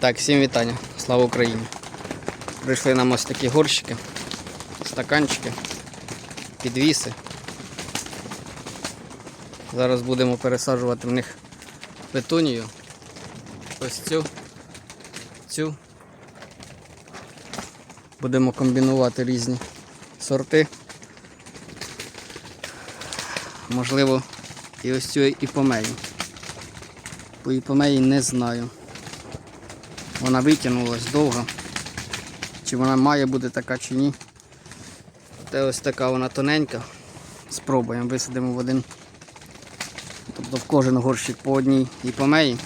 Так, всім вітання. Слава Україні. Прийшли нам ось такі горщики, стаканчики, підвіси. Зараз будемо пересаджувати в них петунію. Ось цю, цю. Будемо комбінувати різні сорти. Можливо, і ось цю іпомею. По іпомеї не знаю. Вона витягнулась довго. Чи вона має бути така чи ні. Та ось така вона тоненька. Спробуємо, висадимо в один. Тобто в кожен горщик по одній іпомеї.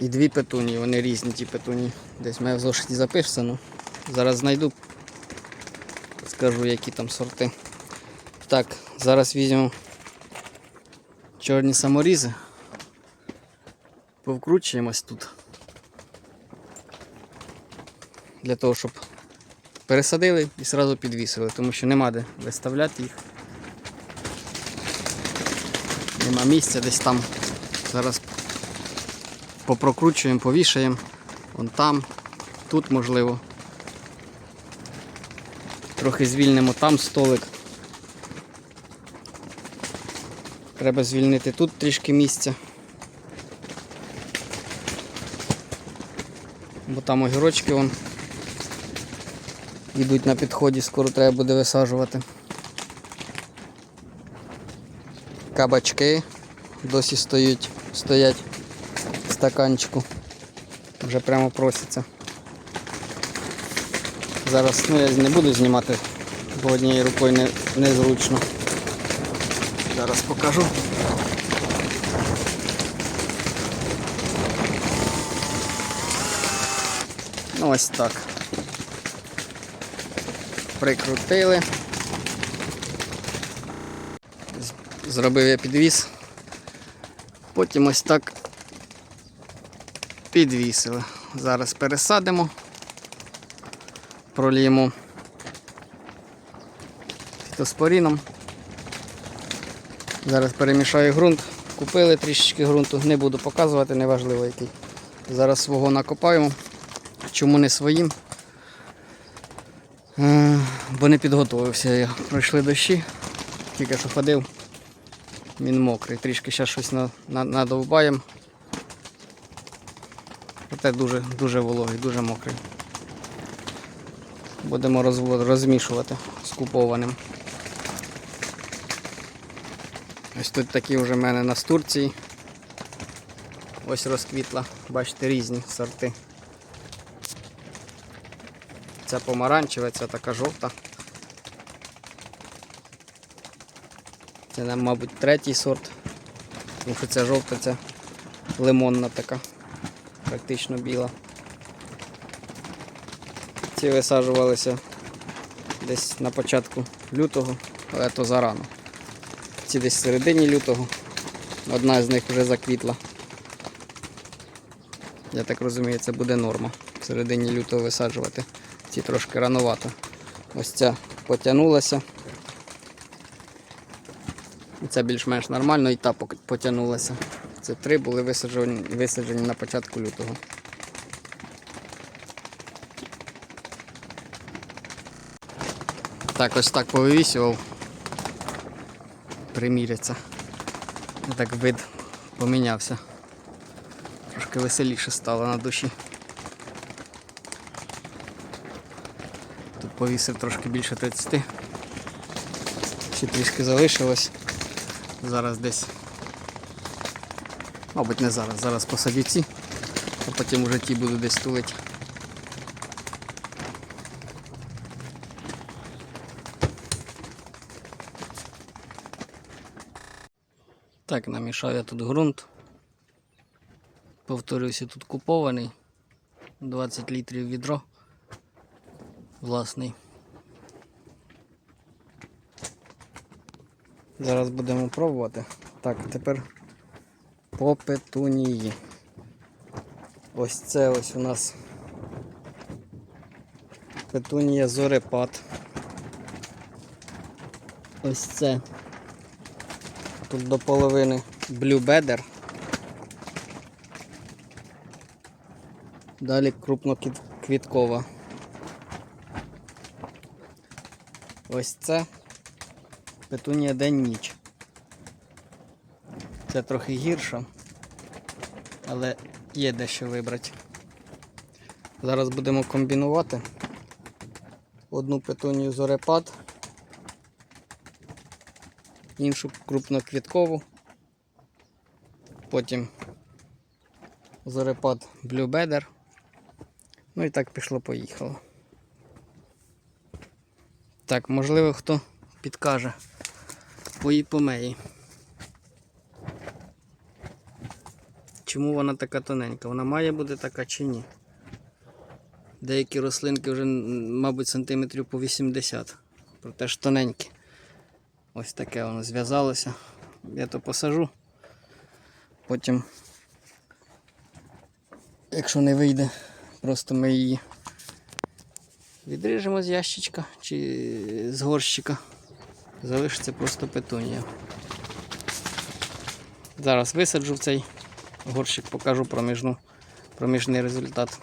І дві петунії, вони різні ті петунії. Десь в мене в зошиті записано. Зараз знайду. Скажу які там сорти. Так, зараз візьмемо чорні саморізи. Повкручуємось тут. Для того, щоб пересадили і одразу підвісили, тому що нема де виставляти їх. Нема місця десь там. Зараз попрокручуємо, повішаємо. Вон там, тут можливо. Трохи звільнимо там столик. Треба звільнити тут трішки місця. Бо там огірочки вон йдуть на підході, скоро треба буде висаджувати. Кабачки досі стоять, стоять в стаканчику. Вже прямо просяться. Зараз ну, я не буду знімати, бо однією рукою не, незручно. Зараз покажу. Ось так. Прикрутили. Зробив я підвіс. Потім ось так підвісили. Зараз пересадимо, проліємо фітоспоріном. Зараз перемішаю ґрунт. Купили трішечки ґрунту, не буду показувати, неважливо який. Зараз свого накопаємо. Чому не своїм? Е, Бо не підготувався я. Пройшли дощі, тільки що ходив. Він мокрий. Трішки зараз щось на- на- надовбаємо. Проте дуже, дуже вологий, дуже мокрий. Будемо розмішувати з купованим. Ось тут такі вже в мене на Турції. Ось розквітла. Бачите, різні сорти. Ця помаранчева, ця така жовта. Це, мабуть, третій сорт. Тому що ця жовта, це лимонна така, практично біла. Ці висаджувалися десь на початку лютого, але то зарано. Ці десь в середині лютого. Одна з них вже заквітла. Я так розумію, це буде норма. В середині лютого висаджувати. Ці трошки рановато. Ось ця потягнулася. Це більш-менш нормально і та потягнулася. Це три були висаджені, висаджені на початку лютого. Так, ось так повивісював. Приміряться. Так вид помінявся. Трошки веселіше стало на душі. Повісив трошки більше 30. Ще трішки залишилось. Зараз десь. Мабуть, не зараз. Зараз посадю ці, а потім уже ті буду десь тулити. Так, намішав я тут ґрунт. Повторюся, тут купований. 20 літрів відро. Власний. Зараз будемо пробувати. Так, тепер по петунії. Ось це ось у нас петунія зорепад. Ось це. Тут до половини Bedder. Далі крупноквіткова. Ось це петунія день-ніч. Це трохи гірша, але є дещо вибрати. Зараз будемо комбінувати одну петунію зорепад, іншу крупноквіткову, потім зорепад Better. Ну і так пішло-поїхало. Так, можливо, хто підкаже по іпомеї. Чому вона така тоненька? Вона має бути така чи ні? Деякі рослинки вже, мабуть, сантиметрів по 80. Проте ж тоненькі. Ось таке воно зв'язалося. Я то посажу. Потім, якщо не вийде, просто ми її відріжемо з ящичка чи з горщика. Залишиться просто петунія. Зараз висаджу в цей горщик, покажу проміжну, проміжний результат.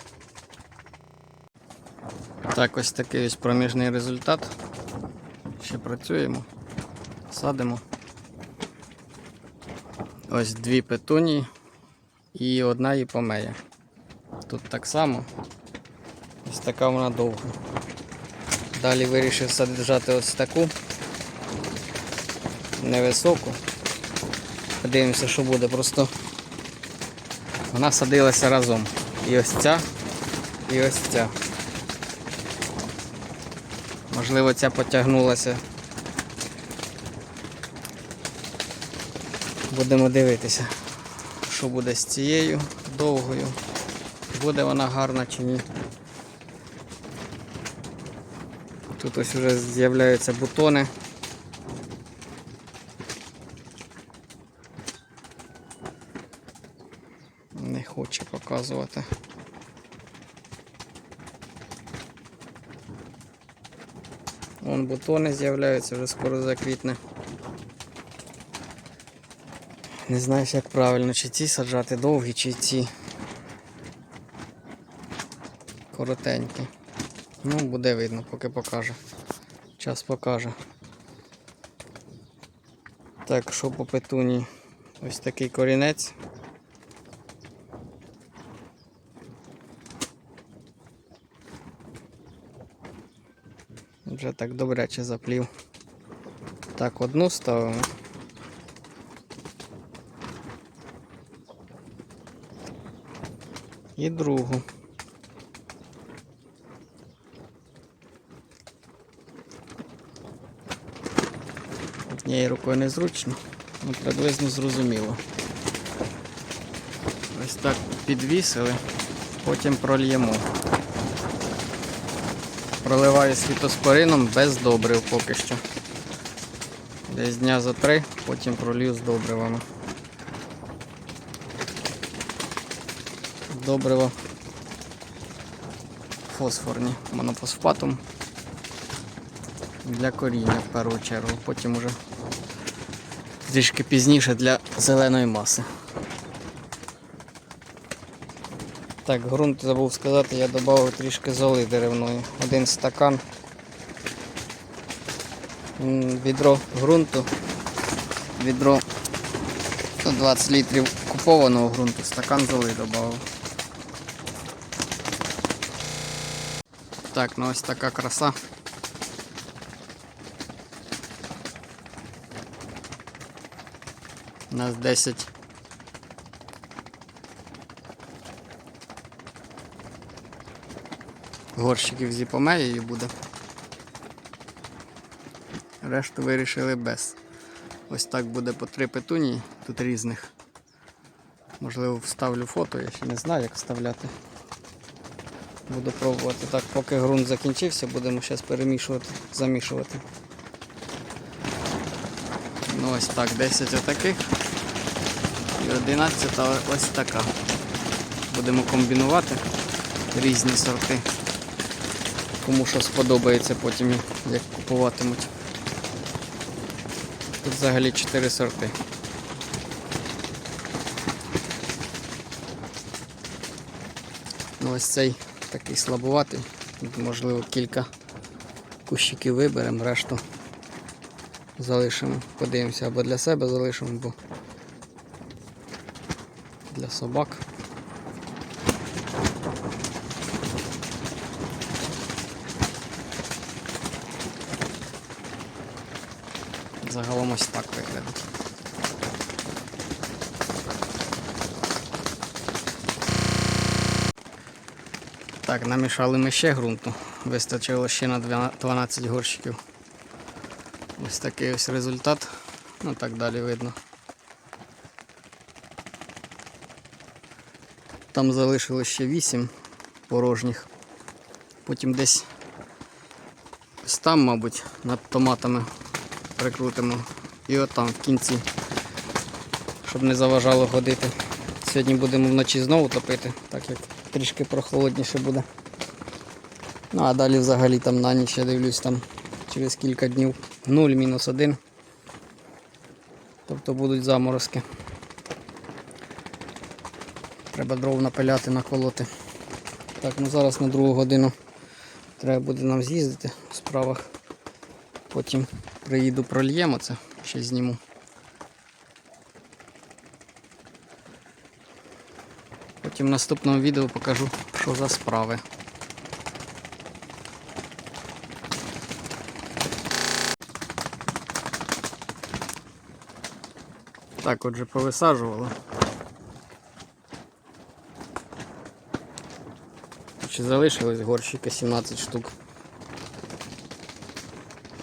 Так, ось такий ось проміжний результат. Ще працюємо, садимо. Ось дві петунії і одна іпомея. Тут так само. Ось така вона довга. Далі вирішив саджати ось таку невисоку. Подивимося, що буде. Просто вона садилася разом. І ось ця, і ось ця. Можливо, ця потягнулася. Будемо дивитися, що буде з цією довгою. Буде вона гарна чи ні. Тут ось вже з'являються бутони. Не хоче показувати. Вон бутони з'являються, вже скоро заквітне. Не знаєш як правильно, чи ці саджати довгі, чи ці коротенькі. Ну, буде видно, поки покаже. Час покаже. Так, що по петуні? Ось такий корінець. Вже так добряче заплів. Так, одну ставимо. І другу. Однією рукою незручно, ну приблизно зрозуміло. Ось так підвісили, потім прольємо. Проливаю світоспорином без добрив поки що. Десь дня за три, потім пролью з добривами. Добрива фосфорні монofосфатом для коріння в першу чергу, потім уже трішки пізніше для зеленої маси. Так, ґрунт забув сказати, я додав трішки золи деревної. Один стакан. Відро ґрунту. Відро 120 літрів купованого ґрунту, стакан золи додав. Так, ну ось така краса. У нас 10 горщиків з іпомеєю буде. Решту вирішили без. Ось так буде по три петунії, тут різних. Можливо, вставлю фото, я ще не знаю, як вставляти. Буду пробувати. Так, поки ґрунт закінчився, будемо зараз перемішувати, замішувати. Ну ось так, 10 отаких і 11 ось така. Будемо комбінувати різні сорти. Кому що сподобається потім, як купуватимуть. Тут взагалі 4 сорти. Ну, ось цей такий слабуватий. Тут, Можливо, кілька кущиків виберемо, решту залишимо. Подивимося, або для себе залишимо, або для собак. Загалом ось так виглядає. Так, намішали ми ще ґрунту. Вистачило ще на 12 12 горщиків. Ось такий ось результат. Ну так далі видно. Там залишилось ще 8 порожніх. Потім десь там, мабуть, над томатами прикрутимо. І отам в кінці, щоб не заважало ходити. Сьогодні будемо вночі знову топити, так як трішки прохолодніше буде. Ну а далі взагалі там на ніч я дивлюсь там через кілька днів 0 мінус 1. Тобто будуть заморозки. Треба дров напиляти, наколоти. Так, ну зараз на другу годину треба буде нам з'їздити в справах. Потім приїду прольємо це, ще зніму. Потім в наступному відео покажу, що за справи. Так, отже, повисаджували. Ще залишилось горщика 17 штук.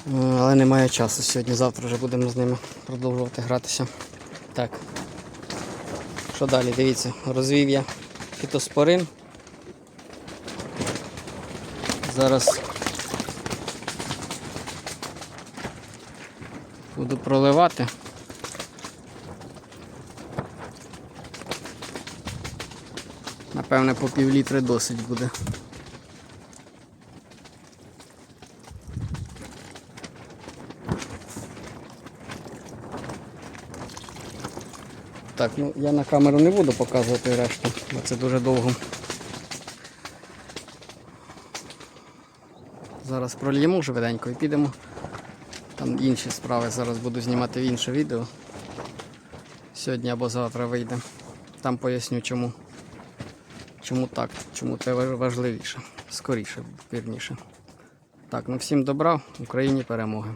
Е, Але немає часу сьогодні, завтра вже будемо з ними продовжувати гратися. Так. Що далі? Дивіться, розвів я фітоспорин. Зараз буду проливати. Напевне, по пів літри досить буде. Так, ну я на камеру не буду показувати решту, бо це дуже довго. Зараз прольємо швиденько і підемо. Там інші справи зараз буду знімати в інше відео. Сьогодні або завтра вийде. Там поясню чому. Чому так, чому це важ- важливіше. Скоріше, вірніше. Так, ну всім добра, Україні перемоги.